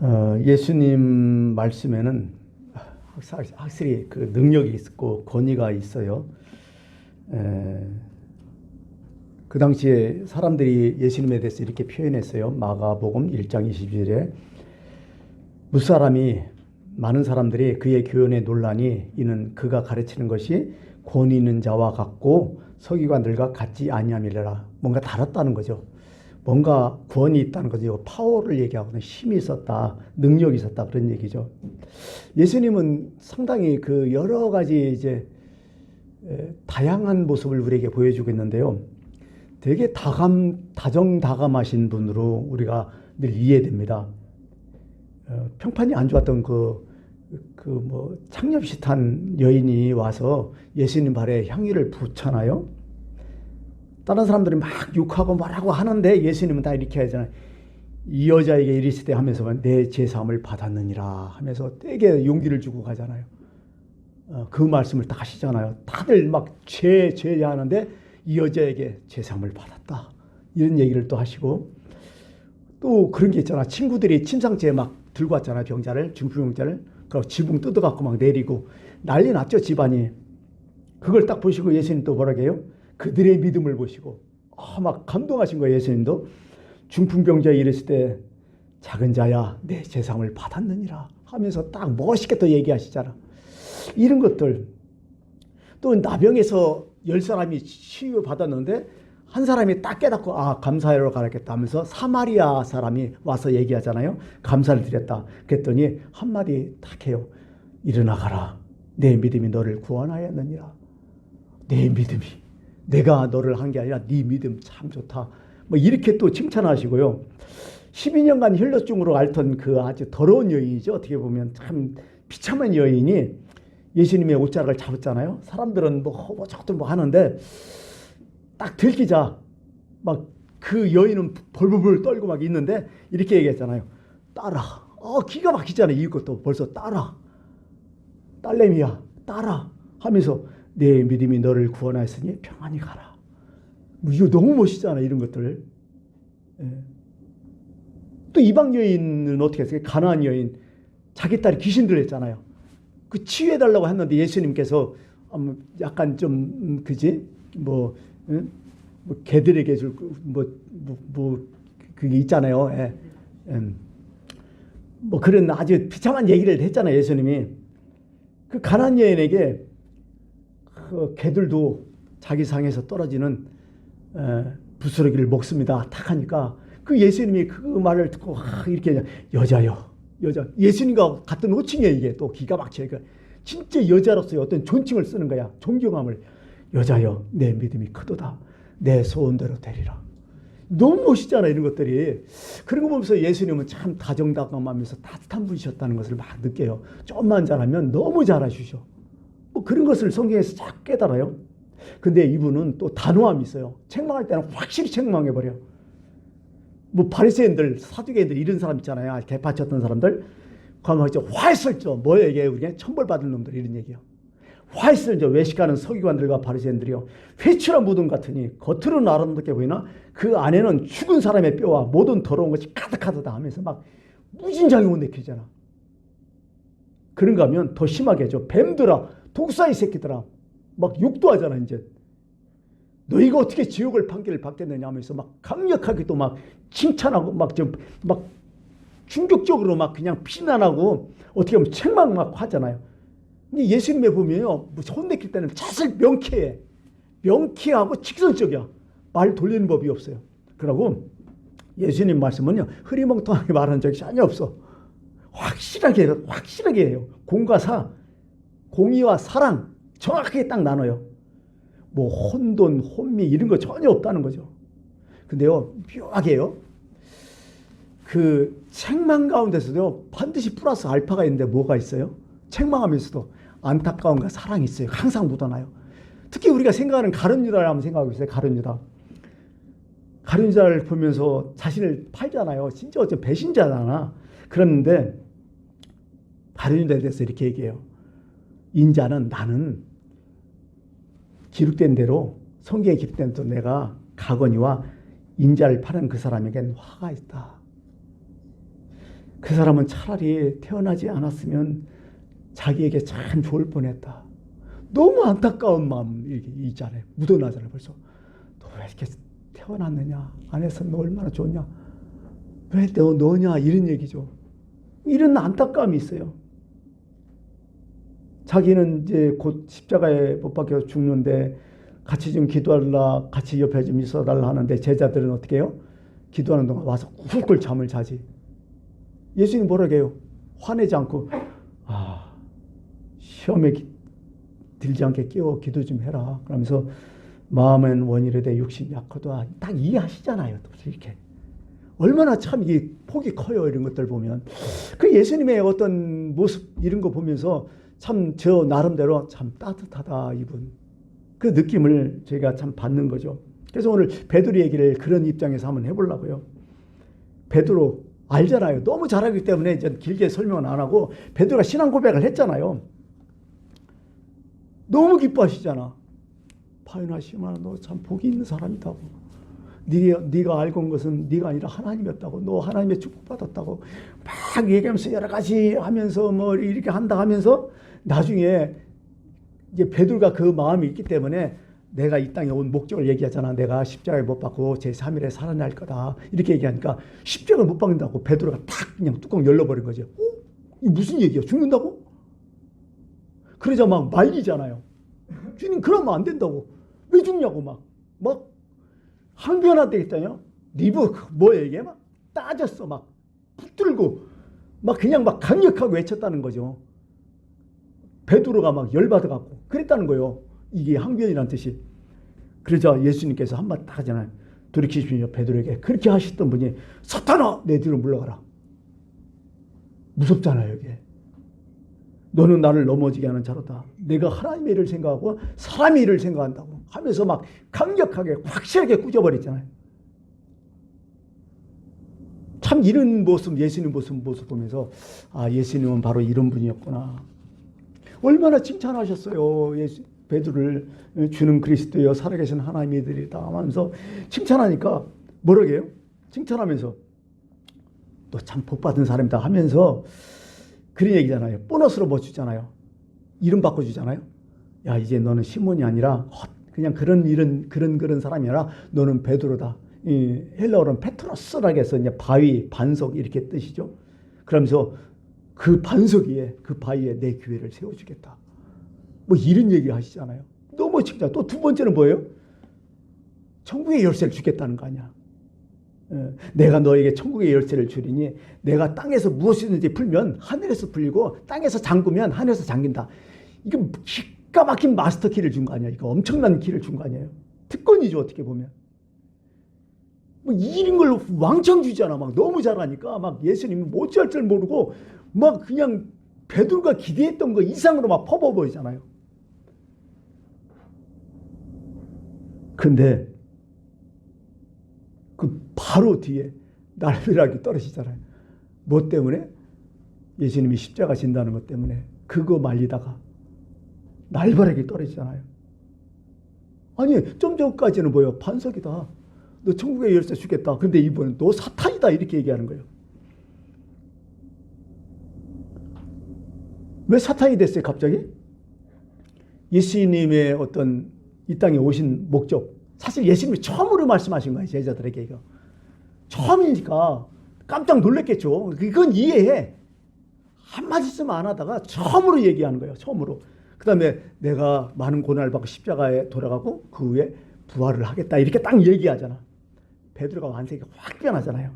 어, 예수님 말씀에는 확- 확실히 그 능력이 있고 권위가 있어요. 에, 그 당시에 사람들이 예수님에 대해서 이렇게 표현했어요. 마가복음 1장 22절에 무사람이 많은 사람들이 그의 교훈에 논란이 이는 그가 가르치는 것이 권위 있는 자와 같고 서기관들과 같지 아니함이라 뭔가 다랐다는 거죠. 뭔가 구원이 있다는 거죠. 파워를 얘기하거든. 힘이 있었다, 능력이 있었다 그런 얘기죠. 예수님은 상당히 그 여러 가지 이제 에, 다양한 모습을 우리에게 보여주고 있는데요. 되게 다감, 다정다감하신 분으로 우리가 늘 이해됩니다. 어, 평판이 안 좋았던 그, 그 뭐, 창녀비슷한 여인이 와서 예수님 발에 향유를 붓잖아요. 다른 사람들이 막 욕하고 뭐라고 하는데 예수님은 다 이렇게 하잖아요. 이 여자에게 이르시되 하면서 내 제사함을 받았느니라 하면서 되게 용기를 주고 가잖아요. 어, 그 말씀을 딱 하시잖아요. 다들 막 죄, 죄 하는데 이 여자에게 제사함을 받았다. 이런 얘기를 또 하시고 또 그런 게 있잖아. 친구들이 침상째에 막 들고 왔잖아요. 병자를, 중풍병자를. 그 지붕 뜯어갖고 막 내리고 난리 났죠. 집안이. 그걸 딱 보시고 예수님 또 뭐라고 해요? 그들의 믿음을 보시고 아, 막 감동하신 거예요. 예수님도. 중풍병자에 이르실 때 작은 자야 내 재상을 받았느니라 하면서 딱 멋있게 또 얘기하시잖아. 이런 것들 또 나병에서 열 사람이 치유 받았는데 한 사람이 딱 깨닫고 아 감사하러 가겠다 하면서 사마리아 사람이 와서 얘기하잖아요. 감사를 드렸다. 그랬더니 한 마디 딱 해요. 일어나 가라. 내 믿음이 너를 구원하였느니라. 내 믿음이 내가 너를 한 게 아니라 네 믿음 참 좋다. 뭐 이렇게 또 칭찬하시고요. 12년간 혈루증으로 앓던 그 아주 더러운 여인이죠. 어떻게 보면 참 비참한 여인이 예수님의 옷자락을 잡았잖아요. 사람들은 뭐, 뭐 저것도 뭐 하는데 딱 들키자 막 그 여인은 벌벌벌 떨고 막 있는데 이렇게 얘기했잖아요. 따라. 어 기가 막히잖아요. 이것도 벌써 따라. 딸내미야 따라 하면서 내 믿음이 너를 구원하였으니 평안히 가라. 뭐 이거 너무 멋있잖아 이런 것들. 예. 또 이방 여인은 어떻게 했어요? 가나안 여인 자기 딸이 귀신 들렸잖아요. 그 치유해 달라고 했는데 예수님께서 음, 약간 좀 음, 그지 뭐, 응? 뭐 개들에게 줄뭐뭐 뭐, 뭐 그게 있잖아요. 예. 음. 뭐 그런 아주 비참한 얘기를 했잖아요. 예수님이 그 가나안 여인에게 그 개들도 자기 상에서 떨어지는 에, 부스러기를 먹습니다. 탁 하니까 그 예수님이 그 말을 듣고 아, 이렇게 여자요. 여자. 예수님과 같은 호칭이에요, 이게 또 기가 막혀요. 그러니까 진짜 여자로서의 어떤 존칭을 쓰는 거야. 존경함을. 여자요. 내 믿음이 크도다. 내 소원대로 되리라. 너무 멋있잖아, 이런 것들이. 그런 거 보면서 예수님은 참 다정다감하면서 따뜻한 분이셨다는 것을 막 느껴요. 좀만 잘하면 너무 잘하시죠. 뭐 그런 것을 성경에서 쫙 깨달아요. 근데 이분은 또 단호함이 있어요. 책망할 때는 확실히 책망해버려. 뭐 바리새인들, 사두개인들 이런 사람 있잖아요. 개파쳤던 사람들. 이제 화했을죠. 뭐예요 이게 우리가 천벌 받을 놈들 이런 얘기요. 화했을죠. 외식하는 서기관들과 바리새인들이요. 회출한 무덤 같으니 겉으로는 아름답게 보이나 그 안에는 죽은 사람의 뼈와 모든 더러운 것이 가득하다 하면서 막 무진장이 못 내키잖아. 그런가 하면 더 심하게 하죠. 뱀들아, 독사 이 새끼들아. 막 욕도 하잖아, 이제. 너희가 어떻게 지옥을 판결을 받겠느냐 하면서 막 강력하게 또 막 칭찬하고 막 좀 막 충격적으로 막 그냥 비난하고 어떻게 보면 책망 막 하잖아요. 근데 예수님에 보면요. 뭐 혼내킬 때는 자슬 명쾌해. 명쾌하고 직선적이야. 말 돌리는 법이 없어요. 그러고 예수님 말씀은요. 흐리멍텅하게 말한 적이 전혀 없어. 확실하게. 확실하게 해요. 공과 사, 공의와 사랑 정확하게 딱 나눠요. 뭐 혼돈, 혼미 이런 거 전혀 없다는 거죠. 근데요, 묘하게요. 그 책망 가운데서도 반드시 플러스 알파가 있는데 뭐가 있어요? 책망하면서도 안타까움과 사랑이 있어요. 항상 묻어나요. 특히 우리가 생각하는 가룟유다를 한번 생각하고 있어요. 가룟유다. 가룟유다를 보면서 자신을 팔잖아요. 진짜 어째 배신자잖아. 그랬는데 가룟유다에 대해서 이렇게 얘기해요. 인자는 나는 기록된 대로 성경에 기록된 대로 내가 가거니와 인자를 파는 그 사람에겐 화가 있다. 그 사람은 차라리 태어나지 않았으면 자기에게 참 좋을 뻔했다. 너무 안타까운 마음 이게 있잖아요. 묻어나잖아요. 벌써 너 왜 이렇게 태어났느냐? 안에서 너 얼마나 좋냐? 왜 너 너냐? 이런 얘기죠. 이런 안타까움이 있어요. 자기는 이제 곧 십자가에 못 박혀 죽는데 같이 좀 기도하라, 같이 옆에 좀 있어달라 하는데 제자들은 어떻게 해요? 기도하는 동안 와서 꿀꿀 잠을 자지. 예수님 뭐라고 해요? 화내지 않고 아 시험에 기- 들지 않게 깨워 기도 좀 해라. 그러면서 마음은 원이르되 육신 약하다. 딱 이해하시잖아요. 또 이렇게 얼마나 참 이게 폭이 커요. 이런 것들 보면 그 예수님의 어떤 모습 이런 거 보면서 참 저 나름대로 참 따뜻하다 이분 그 느낌을 저희가 참 받는 거죠. 그래서 오늘 베드로 얘기를 그런 입장에서 한번 해보려고요. 베드로 알잖아요. 너무 잘하기 때문에 이제 길게 설명은 안 하고 베드로가 신앙 고백을 했잖아요. 너무 기뻐하시잖아. 파윤아 시마나 너참 복이 있는 사람이다고. 네가, 네가 알고 온 것은 네가 아니라 하나님이었다고. 너 하나님의 축복받았다고. 막 얘기하면서 여러 가지 하면서 뭐 이렇게 한다 하면서 나중에 이제 베드로가 그 마음이 있기 때문에 내가 이 땅에 온 목적을 얘기하잖아. 내가 십자가에 못 박고 제3일에 살아날 거다. 이렇게 얘기하니까 십자가를 못 박는다고 베드로가 탁 그냥 뚜껑 열려버린 거죠. 어? 이게 무슨 얘기야? 죽는다고? 그러자 막 말리잖아요. 주님 그러면 안 된다고. 왜 죽냐고 막. 막 항변화 되겠다요. 리브 뭐 이게 막 따졌어 막 붙들고 막 그냥 막 강력하게 외쳤다는 거죠. 베드로가 막 열받아 갖고 그랬다는 거예요. 이게 항변이란 뜻이. 그러자 예수님께서 한마디 딱 하잖아요. 돌이키시며 베드로에게 그렇게 하셨던 분이 사탄아 내 뒤로 물러가라. 무섭잖아요 이게. 너는 나를 넘어지게 하는 자로다. 내가 하나님의 일을 생각하고 사람의 일을 생각한다고 하면서 막 강력하게 확실하게 꾸져버렸잖아요. 참 이런 모습, 예수님 모습, 모습 보면서 아 예수님은 바로 이런 분이었구나. 얼마나 칭찬하셨어요. 예수, 베드로를 주는 그리스도여 살아계신 하나님의 들이다 하면서 칭찬하니까 뭐라고 해요? 칭찬하면서 또 참 복받은 사람이다 하면서 그런 얘기잖아요. 보너스로 뭐 주잖아요. 이름 바꿔주잖아요. 야 이제 너는 시몬이 아니라 헛, 그냥 그런 이런 그런 그런 사람이 아니라 너는 베드로다. 이 헬라어로는 페트로스라고 해서 이제 바위 반석 이렇게 뜻이죠. 그러면서 그 반석 위에 그 바위에 내 교회를 세워 주겠다. 뭐 이런 얘기 하시잖아요. 너무 칭찬. 또두 번째는 뭐예요? 천국의 열쇠를 주겠다는 거 아니야. 예, 내가 너에게 천국의 열쇠를 주리니 내가 땅에서 무엇이든지 풀면 하늘에서 풀리고 땅에서 잠그면 하늘에서 잠긴다. 이거 기가 막힌 마스터 키를 준 거 아니야. 이거 엄청난 키를 준 거 아니에요. 특권이죠 어떻게 보면. 뭐 이런 걸 왕창 주잖아. 막 너무 잘하니까 막 예수님이 못지할 줄 모르고 막 그냥 베드로가 기대했던 거 이상으로 막 퍼버 보이잖아요. 근데 그 바로 뒤에 날벼락이 떨어지잖아요. 뭐 때문에? 예수님이 십자가 진다는 것 때문에 그거 말리다가 날벼락이 떨어지잖아요. 아니 좀 전까지는 뭐예요? 반석이다. 너 천국의 열쇠 주겠다. 근데 이번엔 너 사탄이다 이렇게 얘기하는 거예요. 왜 사탄이 됐어요 갑자기? 예수님의 어떤 이 땅에 오신 목적 사실 예수님이 처음으로 말씀하신 거예요 제자들에게 이거. 처음이니까 깜짝 놀랐겠죠. 그건 이해해. 한마디쯤 안 하다가 처음으로 얘기하는 거예요 처음으로. 그 다음에 내가 많은 고난을 받고 십자가에 돌아가고 그 후에 부활을 하겠다. 이렇게 딱 얘기하잖아. 베드로가 완색이 확 변하잖아요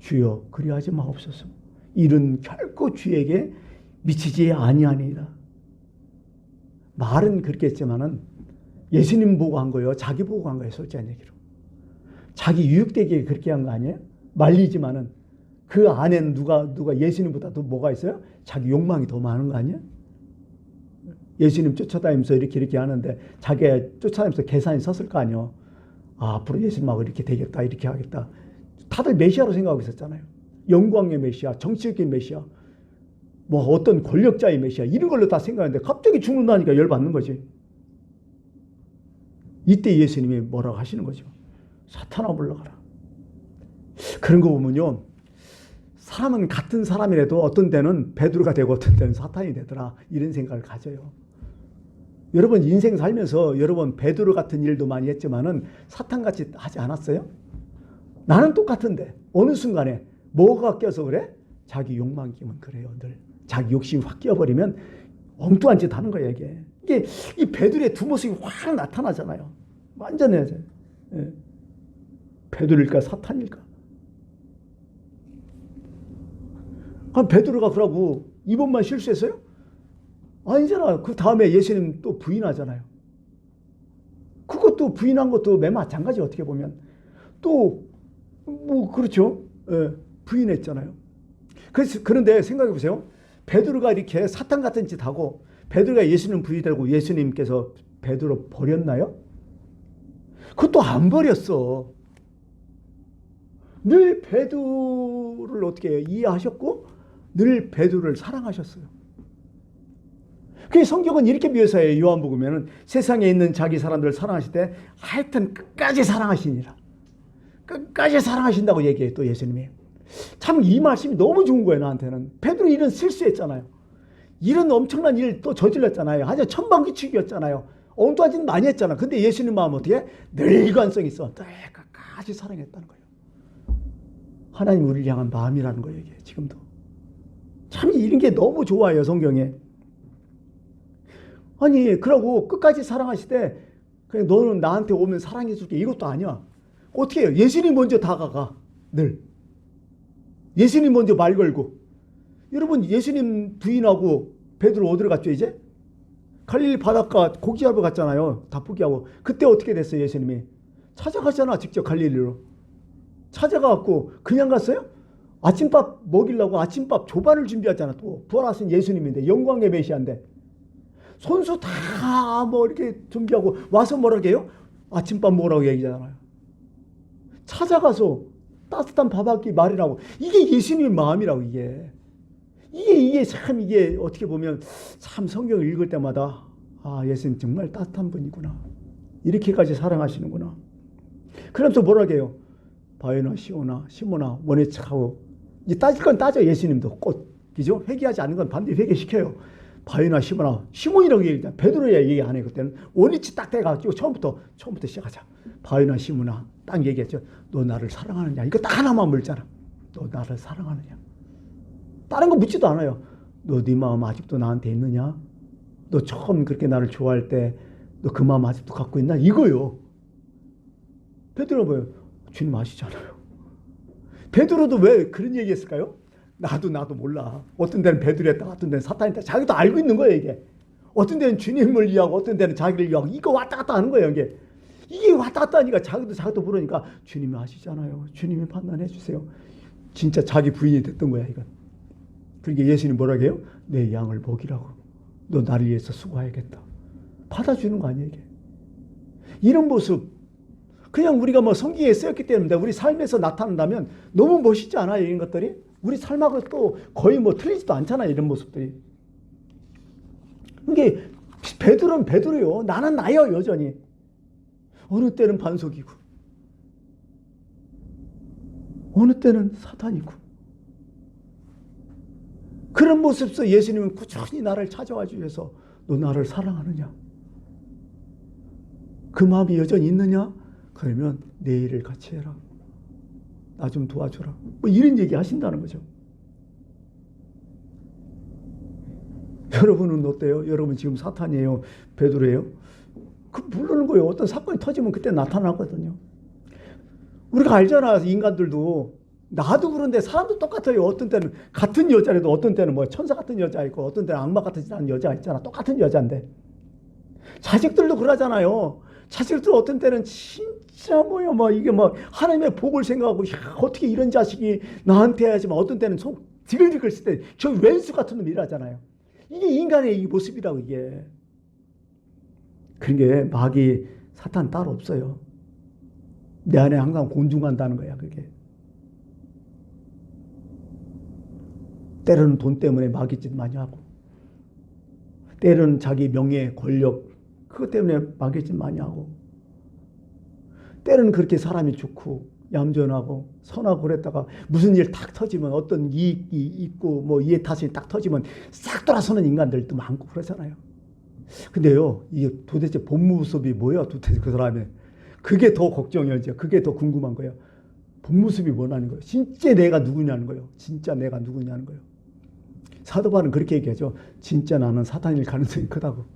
주여 그리하지 마옵소서. 일은 결코 주에게 미치지 아니하니이다 말은 그렇게 했지만은 예수님 보고 한 거예요. 자기 보고 한 거예요. 솔직한 얘기로. 자기 유익되게 그렇게 한 거 아니에요? 말리지만은 그 안에는 누가 누가 예수님보다 더 뭐가 있어요? 자기 욕망이 더 많은 거 아니에요? 예수님 쫓아다니면서 이렇게 이렇게 하는데 자기 쫓아다니면서 계산이 섰을 거 아니에요. 아, 앞으로 예수님하고 이렇게 되겠다, 이렇게 하겠다. 다들 메시아로 생각하고 있었잖아요. 영광의 메시아, 정치적인 메시아, 뭐 어떤 권력자의 메시아 이런 걸로 다 생각하는데 갑자기 죽는다니까 열받는 거지. 이때 예수님이 뭐라고 하시는 거죠? 사탄아 물러가라. 그런 거 보면요. 사람은 같은 사람이라도 어떤 때는 베드로가 되고 어떤 때는 사탄이 되더라 이런 생각을 가져요. 여러분 인생 살면서 여러분 베드로 같은 일도 많이 했지만은 사탄같이 하지 않았어요? 나는 똑같은데 어느 순간에 뭐가 껴서 그래? 자기 욕망 끼면 그래요 늘 자기 욕심이 확 끼어버리면 엉뚱한 짓 하는 거예요 이게 이게 이 베드로의 두 모습이 확 나타나잖아요 완전히 예. 베드로일까 사탄일까 아, 베드로가 그러고 이번만 실수했어요? 아니잖아. 그 다음에 예수님 또 부인하잖아요. 그것도 부인한 것도 매 마찬가지 어떻게 보면 또 뭐 그렇죠. 예, 부인했잖아요. 그래서 그런데 생각해 보세요. 베드로가 이렇게 사탄 같은 짓 하고 베드로가 예수님 부인되고 예수님께서 베드로 버렸나요? 그것도 안 버렸어. 늘 베드로를 어떻게 해요? 이해하셨고 늘 베드로를 사랑하셨어요. 그 성경은 이렇게 묘사해요. 요한복음에는 세상에 있는 자기 사람들을 사랑하실 때 하여튼 끝까지 사랑하시니라. 끝까지 사랑하신다고 얘기해요. 또 예수님이. 참 이 말씀이 너무 좋은 거예요. 나한테는. 베드로 이런 실수했잖아요. 이런 엄청난 일 또 저질렀잖아요. 아주 천방기축이었잖아요. 엉뚱한 짓 많이 했잖아. 근데 예수님 마음 어떻게? 늘 일관성 있어. 늘 끝까지 사랑했다는 거예요. 하나님 우리를 향한 마음이라는 거예요. 이게 지금도. 참 이런 게 너무 좋아요. 성경에. 아니 그러고 끝까지 사랑하시되 그냥 너는 나한테 오면 사랑해 줄게 이것도 아니야. 어떻게 해요? 예수님 먼저 다가가 늘. 예수님 먼저 말 걸고. 여러분 예수님 부인하고 베드로 어디로 갔죠 이제? 갈릴리 바닷가 고기 잡으러 갔잖아요. 다 포기하고. 그때 어떻게 됐어요 예수님이? 찾아가잖아 직접 갈릴리로. 찾아가갖고 그냥 갔어요? 아침밥 먹이려고 아침밥 조반을 준비하잖아 또 부활하신 예수님인데 영광의 메시아인데 손수 다 뭐 이렇게 준비하고 와서 뭐라고 해요? 아침밥 먹으라고 얘기하잖아요. 찾아가서 따뜻한 밥 한끼 말이라고. 이게 예수님의 마음이라고 이게. 이게 이게 참 이게 어떻게 보면 참 성경을 읽을 때마다 아 예수님 정말 따뜻한 분이구나. 이렇게까지 사랑하시는구나. 그러면서 뭐라고 해요? 바요나 시오나 시모나 원해착하고 이제 따질 건 따져 예수님도 꽃 그죠? 회개하지 않는 건 반드시 회개시켜요. 바요나 시모나 시몬이라고 얘기했잖아. 베드로야 얘기 안 해. 그때는 원위치 딱 돼가지고 처음부터 처음부터 시작하자. 바요나 시모나 딱 얘기했죠. 너 나를 사랑하느냐? 이거 딱 하나만 물잖아. 너 나를 사랑하느냐? 다른 거 묻지도 않아요. 너 네 마음 아직도 나한테 있느냐? 너 처음 그렇게 나를 좋아할 때 너 그 마음 아직도 갖고 있나? 이거요. 베드로 뭐예요? 주님 아시잖아요. 베드로도 왜 그런 얘기 했을까요? 나도 나도 몰라. 어떤 데는 베드로였다, 어떤 데는 사탄이다. 자기도 알고 있는 거예요 이게. 어떤 데는 주님을 위하고, 어떤 데는 자기를 위하고 이거 왔다 갔다 하는 거예요 이게. 이게 왔다 갔다 하니까 자기도 자기도 모르니까 주님이 아시잖아요. 주님이 판단해 주세요. 진짜 자기 부인이 됐던 거야 이건. 그러니까 예수님 뭐라고 해요? 내 양을 먹이라고. 너 나를 위해서 수고해야겠다. 받아주는 거 아니에요 이게. 이런 모습 그냥 우리가 뭐 성경에 쓰였기 때문에 우리 삶에서 나타난다면 너무 멋있지 않아요 이런 것들이? 우리 삶하고 또 거의 뭐 틀리지도 않잖아요 이런 모습들이. 이게 베드로는 베드로요. 나는 나요 여전히. 어느 때는 반석이고 어느 때는 사탄이고 그런 모습에서 예수님은 꾸준히 나를 찾아와 주셔서 너 나를 사랑하느냐? 그 마음이 여전히 있느냐? 그러면 내 일을 같이 해라. 나 좀 도와줘라. 뭐 이런 얘기 하신다는 거죠. 여러분은 어때요? 여러분 지금 사탄이에요? 베드로예요? 그 모르는 거예요. 어떤 사건이 터지면 그때 나타나거든요. 우리가 알잖아. 인간들도 나도 그런데 사람도 똑같아요. 어떤 때는 같은 여자라도 어떤 때는 뭐 천사 같은 여자 있고 어떤 때는 악마 같은 여자 있잖아. 똑같은 여자인데. 자식들도 그러잖아요. 자식들 어떤 때는 진짜 뭐야 뭐 이게 뭐 하나님의 복을 생각하고 야, 어떻게 이런 자식이 나한테 해야지만 어떤 때는 속 지글지글 쓸 때 저 왼수 같은 놈 일하잖아요. 이게 인간의 이 모습이라고 이게. 그런 게 마귀 사탄 따로 없어요. 내 안에 항상 곤중한다는 거야 그게. 때로는 돈 때문에 마귀짓 많이 하고 때로는 자기 명예, 권력 그것 때문에 마귀짓 많이 하고 때로는 그렇게 사람이 좋고 얌전하고 선하고 그랬다가 무슨 일 딱 터지면 어떤 이익이 있고 뭐 이해 탓이 딱 터지면 싹 돌아서는 인간들도 많고 그러잖아요. 근데요, 이게 도대체 본모습이 뭐야? 도대체 그 사람의 그게 더 걱정이었죠. 그게 더 궁금한 거예요. 본모습이 뭐라는 거예요? 진짜 내가 누구냐는 거예요. 진짜 내가 누구냐는 거예요. 사도 바울은 그렇게 얘기하죠. 진짜 나는 사탄일 가능성이 크다고.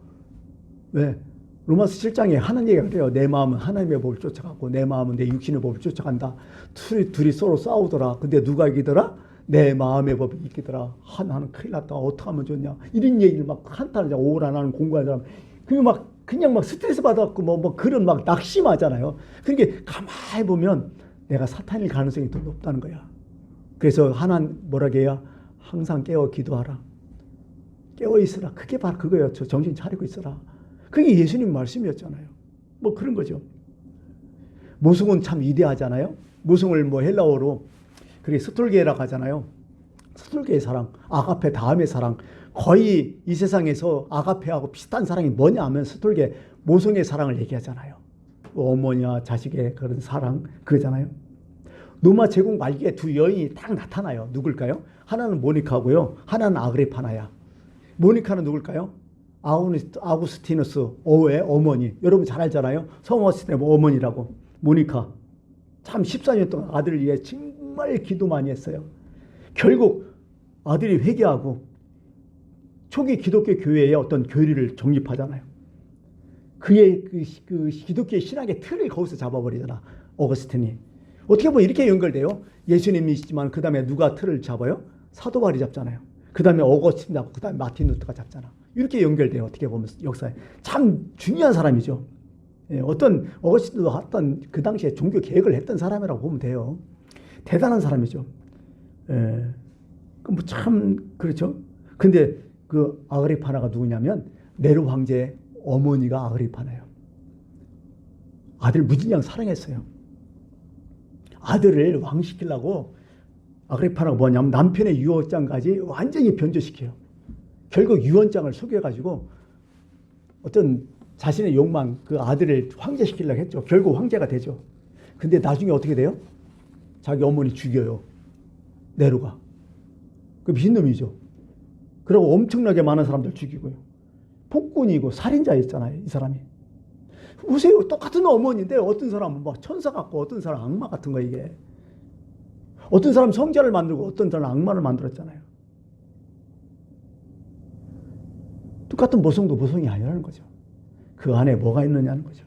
왜? 로마서 7장에 하는 얘기가 그래요. 내 마음은 하나님의 법을 쫓아가고 내 마음은 내 육신의 법을 쫓아간다. 둘이, 둘이 서로 싸우더라. 근데 누가 이기더라? 내 마음의 법이 이기더라. 하나는 큰일 났다. 어떻게 하면 좋냐. 이런 얘기를 막 한탄을 오라 나는 공부하는 사람. 그게 막 그냥 막 스트레스 받아갖고 뭐, 뭐 그런 막 낙심하잖아요. 그러니까 가만히 보면 내가 사탄일 가능성이 더 높다는 거야. 그래서 하나는 뭐라게 해야 항상 깨어 기도하라. 깨어 있으라. 그게 바로 그거였죠. 정신 차리고 있어라. 그게 예수님 말씀이었잖아요. 뭐 그런 거죠. 모성은 참 위대하잖아요. 모성을 뭐 헬라어로 그게 스톨게라고 하잖아요. 스톨게의 사랑, 아가페 다음의 사랑. 거의 이 세상에서 아가페하고 비슷한 사랑이 뭐냐 하면 스톨게 모성의 사랑을 얘기하잖아요. 어머니와 자식의 그런 사랑 그거잖아요. 로마 제국 말기에 두 여인이 딱 나타나요. 누굴까요? 하나는 모니카고요. 하나는 아그리파나야. 모니카는 누굴까요? 아우니스- 아구스티누스 오의 어머니. 여러분 잘 알잖아요. 성 어스틴의 어머니라고. 모니카. 참 14년 동안 아들을 위해 정말 기도 많이 했어요. 결국 아들이 회개하고 초기 기독교 교회의 어떤 교리를 정립하잖아요. 그의 그, 시- 그 기독교의 신학의 틀을 거기서 잡아버리잖아. 어거스틴이. 어떻게 보면 이렇게 연결돼요. 예수님이시지만 그 다음에 누가 틀을 잡아요? 사도 바울이 잡잖아요. 그 다음에 어거스틴 잡고 그 다음에 마틴 루터가 잡잖아. 이렇게 연결돼요. 어떻게 보면 역사에. 참 중요한 사람이죠. 예, 어떤 어거스틴도 어떤 그 당시에 종교 계획을 했던 사람이라고 보면 돼요. 대단한 사람이죠. 예. 그뭐참 그렇죠. 근데 그 아그리파나가 누구냐면 네로 황제의 어머니가 아그리파나예요. 아들 무진장 사랑했어요. 아들을 왕시키려고 아그리파나가 뭐냐면 남편의 유언장까지 완전히 변조시켜요. 결국 유언장을 속여가지고 어떤 자신의 욕망 그 아들을 황제시키려고 했죠. 결국 황제가 되죠. 근데 나중에 어떻게 돼요? 자기 어머니 죽여요. 네로가. 그 미친놈이죠. 그리고 엄청나게 많은 사람들 죽이고요. 폭군이고 살인자였잖아요. 이 사람이. 보세요. 똑같은 어머니인데 어떤 사람은 막 천사 같고 어떤 사람은 악마 같은 거 이게. 어떤 사람은 성자를 만들고 어떤 사람은 악마를 만들었잖아요. 똑같은 모성도 모성이 아니라는 거죠. 그 안에 뭐가 있느냐는 거죠.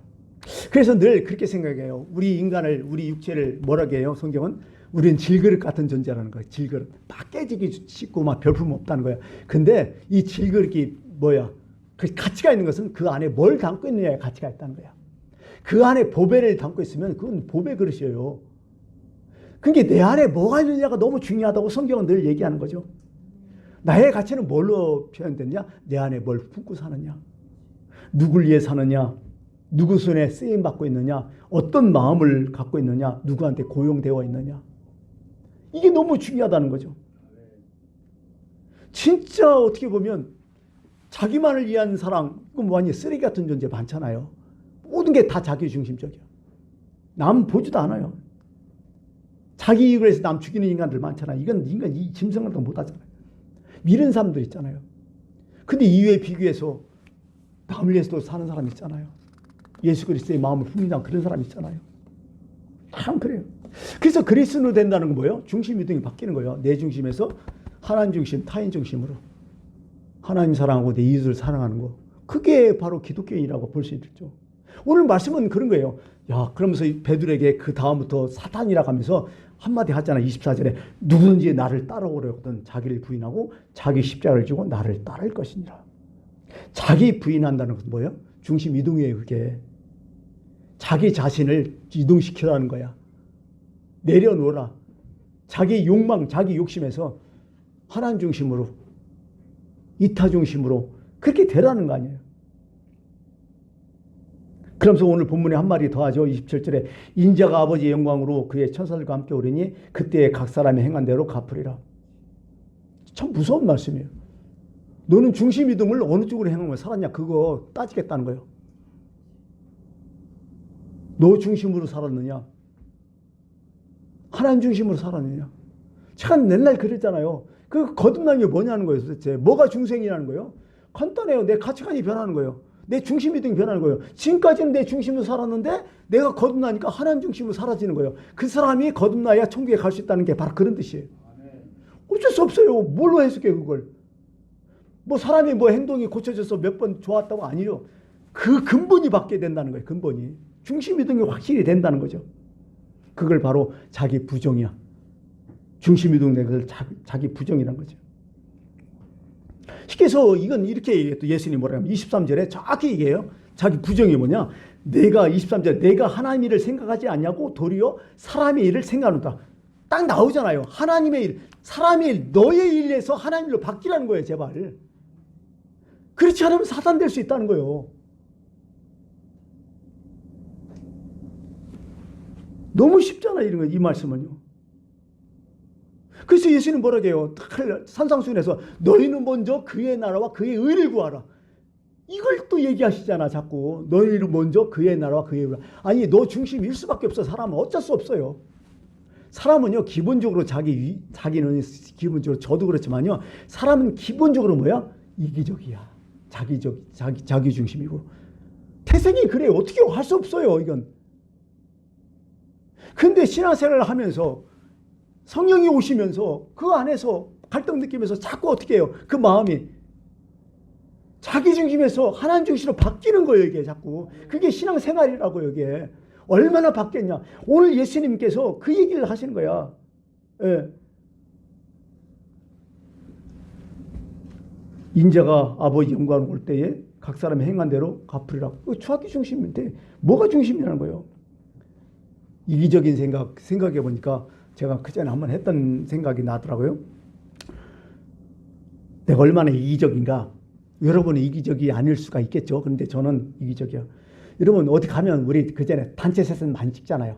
그래서 늘 그렇게 생각해요. 우리 인간을, 우리 육체를 뭐라고 해요? 성경은 우리는 질그릇 같은 존재라는 거예요. 질그릇. 막 깨지기 쉽고 막 별품 없다는 거예요. 근데 이 질그릇이 뭐야? 그 가치가 있는 것은 그 안에 뭘 담고 있느냐에 가치가 있다는 거야. 그 안에 보배를 담고 있으면 그건 보배 그릇이에요. 그게 내 안에 뭐가 있느냐가 너무 중요하다고 성경은 늘 얘기하는 거죠. 나의 가치는 뭘로 표현됐냐? 내 안에 뭘 품고 사느냐? 누굴 위해 사느냐? 누구 손에 쓰임 받고 있느냐? 어떤 마음을 갖고 있느냐? 누구한테 고용되어 있느냐? 이게 너무 중요하다는 거죠. 진짜 어떻게 보면 자기만을 위한 사랑, 그건 완전 쓰레기 같은 존재 많잖아요. 모든 게 다 자기 중심적이야. 남 보지도 않아요. 자기 이익을 위해서 남 죽이는 인간들 많잖아요. 이건 인간 이 짐승을도 못 하잖아요. 미는 사람들 있잖아요. 근데 이외에 비교해서 남을 위해서도 사는 사람 있잖아요. 예수 그리스도의 마음을 품는 그런 사람 있잖아요. 참 그래요. 그래서 그리스도로 된다는 건 뭐예요? 중심 이동이 바뀌는 거예요. 내 중심에서 하나님 중심, 타인 중심으로. 하나님 사랑하고 내 이웃을 사랑하는 거. 그게 바로 기독교인이라고 볼 수 있죠. 오늘 말씀은 그런 거예요. 야, 그러면서 베드로에게 그 다음부터 사탄이라고 하면서 한마디 하잖아. 24절에 누구든지 나를 따라오려거든 자기를 부인하고 자기 십자가를 지고 나를 따를 것이니라. 자기 부인한다는 것은 뭐예요? 중심 이동이에요, 그게. 자기 자신을 이동시키라는 거야. 내려놓으라. 자기 욕망, 자기 욕심에서 하나님 중심으로, 이타 중심으로 그렇게 되라는 거 아니에요. 그러면서 오늘 본문에 한 마디 더 하죠. 27절에 인자가 아버지의 영광으로 그의 천사들과 함께 오르니 그때에 각 사람이 행한 대로 갚으리라. 참 무서운 말씀이에요. 너는 중심 이동을 어느 쪽으로 행하면 살았냐 그거 따지겠다는 거예요. 너 중심으로 살았느냐? 하나님 중심으로 살았느냐? 참 맨날 그랬잖아요. 그 거듭남이 뭐냐는 거예요 도대체. 뭐가 중생이라는 거예요? 간단해요. 내 가치관이 변하는 거예요. 내 중심 이동이 변하는 거예요. 지금까지는 내 중심으로 살았는데 내가 거듭나니까 하나님 중심으로 사라지는 거예요. 그 사람이 거듭나야 천국에 갈 수 있다는 게 바로 그런 뜻이에요. 어쩔 수 없어요. 뭘로 해석해 그걸? 뭐 사람이 뭐 행동이 고쳐져서 몇 번 좋았다고 아니요. 그 근본이 바뀌게 된다는 거예요. 근본이. 중심 이동이 확실히 된다는 거죠. 그걸 바로 자기 부정이야. 중심 이동된 걸 자기, 부정이란 거죠. 쉽게 해서 이건 이렇게 얘기해요. 또 예수님이 뭐라 하면 23절에 정확히 얘기해요. 자기 부정이 뭐냐? 내가 23절 내가 하나님 일을 생각하지 않냐고 도리어 사람의 일을 생각한다. 딱 나오잖아요. 하나님의 일, 사람의 일, 너의 일에서 하나님 일로 바뀌라는 거예요, 제발. 그렇지 않으면 사단 될 수 있다는 거예요. 너무 쉽잖아 이런 거 이 말씀은요. 그래서 예수는 뭐라고 해요? 산상수훈에서 너희는 먼저 그의 나라와 그의 의를 구하라. 이걸 또 얘기하시잖아 자꾸. 너희는 먼저 그의 나라와 그의 의를. 아니 너 중심일 수밖에 없어 사람은 어쩔 수 없어요. 사람은요 기본적으로 자기 위, 자기는 기본적으로 저도 그렇지만요 사람은 기본적으로 뭐야 이기적이야 자기적 자기 자기 중심이고 태생이 그래요 어떻게 할 수 없어요 이건 근데 신앙생활을 하면서 성령이 오시면서 그 안에서 갈등 느끼면서 자꾸 어떻게 해요? 그 마음이 자기 중심에서 하나님 중심으로 바뀌는 거예요, 이게 자꾸. 그게 신앙생활이라고 이게. 얼마나 바뀌었냐. 오늘 예수님께서 그 얘기를 하시는 거야. 예. 인자가 아버지 영광 올 때에 각 사람이 행한 대로 갚으리라. 그 자기 중심인데 뭐가 중심이라는 거예요? 이기적인 생각 생각해 보니까 제가 그전에 한번 했던 생각이 나더라고요. 내가 얼마나 이기적인가. 여러분은 이기적이 아닐 수가 있겠죠. 그런데 저는 이기적이야. 여러분 어디 가면 우리 그전에 단체 세션 많이 찍잖아요.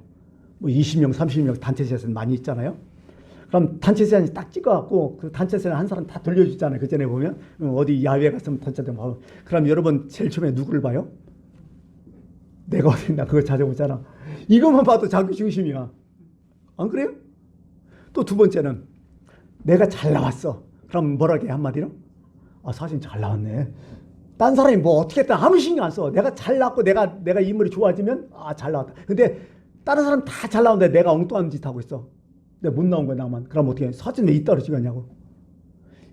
뭐 20명, 30명 단체 세션 많이 있잖아요. 그럼 단체 세션 딱 찍어갖고 그 단체 세션 한 사람 다 돌려주잖아요. 그 전에 보면 어디 야외 갔으면 단체 세션 봐요. 그럼 여러분 제일 처음에 누구를 봐요? 내가 어딨나 그걸 찾아보잖아. 이것만 봐도 자기 중심이야. 안 그래요? 또 두 번째는 내가 잘 나왔어. 그럼 뭐라게 한마디로? 아 사진 잘 나왔네. 딴 사람이 뭐 어떻게 했다 아무 신경 안 써. 내가 잘 나왔고 내가 내가 인물이 좋아지면 아 잘 나왔다. 근데 다른 사람 다 잘 나오는데 내가 엉뚱한 짓 하고 있어. 내가 못 나온 거야 나만. 그럼 어떻게 해? 사진 왜 이따로 찍었냐고.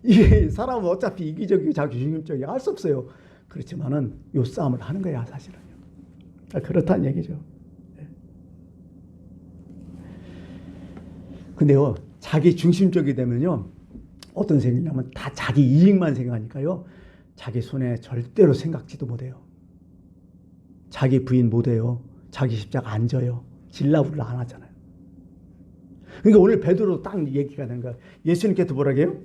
이게 사람은 어차피 이기적이고 자기 중심적이 알 수 없어요. 그렇지만은 요 싸움을 하는 거야 사실은요. 그렇다는 얘기죠. 근데요, 자기 중심적이 되면요, 어떤 생각이냐면 다 자기 이익만 생각하니까요, 자기 손에 절대로 생각지도 못해요. 자기 부인 못해요. 자기 십자가 안 져요. 질라부를 안 하잖아요. 그러니까 오늘 베드로 딱 얘기가 된 거예요. 예수님께서 뭐라고 해요?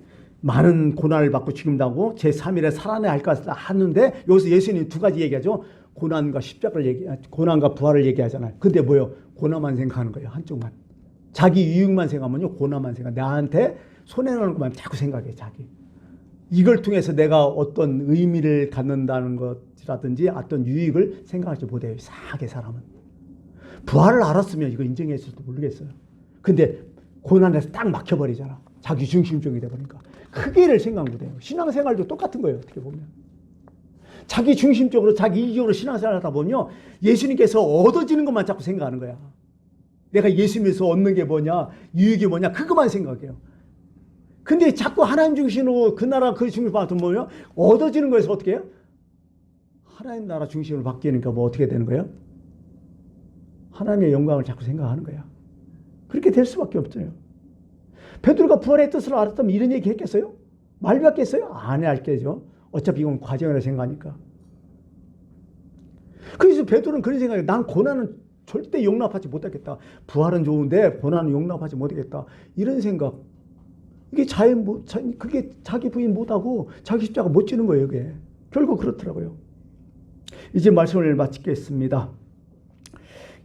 많은 고난을 받고 죽임당하고 제3일에 살아내야 할 것을 하는데 여기서 예수님 두 가지 얘기하죠. 고난과 십자가를 얘기, 고난과 부활을 얘기하잖아요. 근데 뭐요? 고난만 생각하는 거예요. 한쪽만. 자기 이익만 생각하면요. 고난만 생각. 나한테 손해나는 것만 자꾸 생각해. 자기. 이걸 통해서 내가 어떤 의미를 갖는다는 것이라든지 어떤 유익을 생각하지 못해요. 이상하게 사람은. 부활을 알았으면 이거 인정했을지도 모르겠어요. 근데 고난에서 딱 막혀버리잖아. 자기 중심적이 돼버리니까. 크게를 생각 못해요. 신앙생활도 똑같은 거예요. 어떻게 보면. 자기 중심적으로 자기 이익으로 신앙생활 하다 보면요. 예수님께서 얻어지는 것만 자꾸 생각하는 거야. 내가 예수님에서 얻는 게 뭐냐, 유익이 뭐냐, 그것만 생각해요. 근데 자꾸 하나님 중심으로 그 나라 그 중심으로 받으면 뭐요? 얻어지는 거에서 어떻게 해요? 하나님 나라 중심으로 바뀌니까 뭐 어떻게 되는 거예요? 하나님의 영광을 자꾸 생각하는 거야. 그렇게 될 수밖에 없어요. 베드로가 부활의 뜻을 알았다면 이런 얘기 했겠어요? 말 같겠어요? 안 할게죠. 어차피 이건 과정이라 생각하니까. 그래서 베드로는 그런 생각이 난 고난은 절대 용납하지 못하겠다. 부활은 좋은데 고난은 용납하지 못하겠다. 이런 생각. 이게 못, 그게 자기 부인 못하고 자기 십자가 못 지는 거예요. 이게 결국 그렇더라고요. 이제 말씀을 마치겠습니다.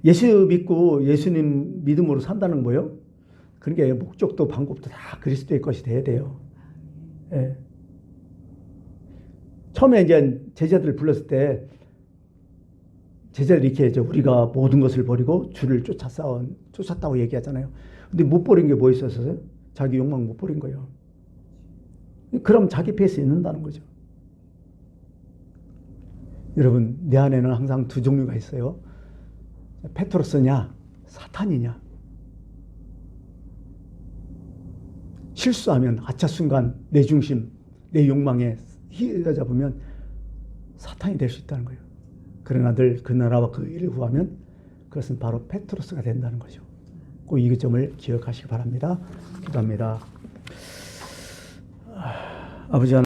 예수 믿고 예수님 믿음으로 산다는 거예요. 그러니까 목적도 방법도 다 그리스도의 것이 돼야 돼요. 예. 처음에 이제 제자들을 불렀을 때 제자들이 이렇게 해죠. 우리가 모든 것을 버리고 주를 쫓아 싸운, 쫓았다고 얘기하잖아요. 근데 못 버린 게 뭐 있었어요? 자기 욕망 못 버린 거예요. 그럼 자기 패스 있는다는 거죠. 여러분, 내 안에는 항상 두 종류가 있어요. 페트로스냐, 사탄이냐. 실수하면 아차 순간 내 중심, 내 욕망에 휘어져 보면 사탄이 될 수 있다는 거예요. 그러나 늘 그 나라와 그 일을 구하면 그것은 바로 페트로스가 된다는 거죠. 꼭 이 점을 기억하시기 바랍니다. 기도합니다. 아, 아버지 하나님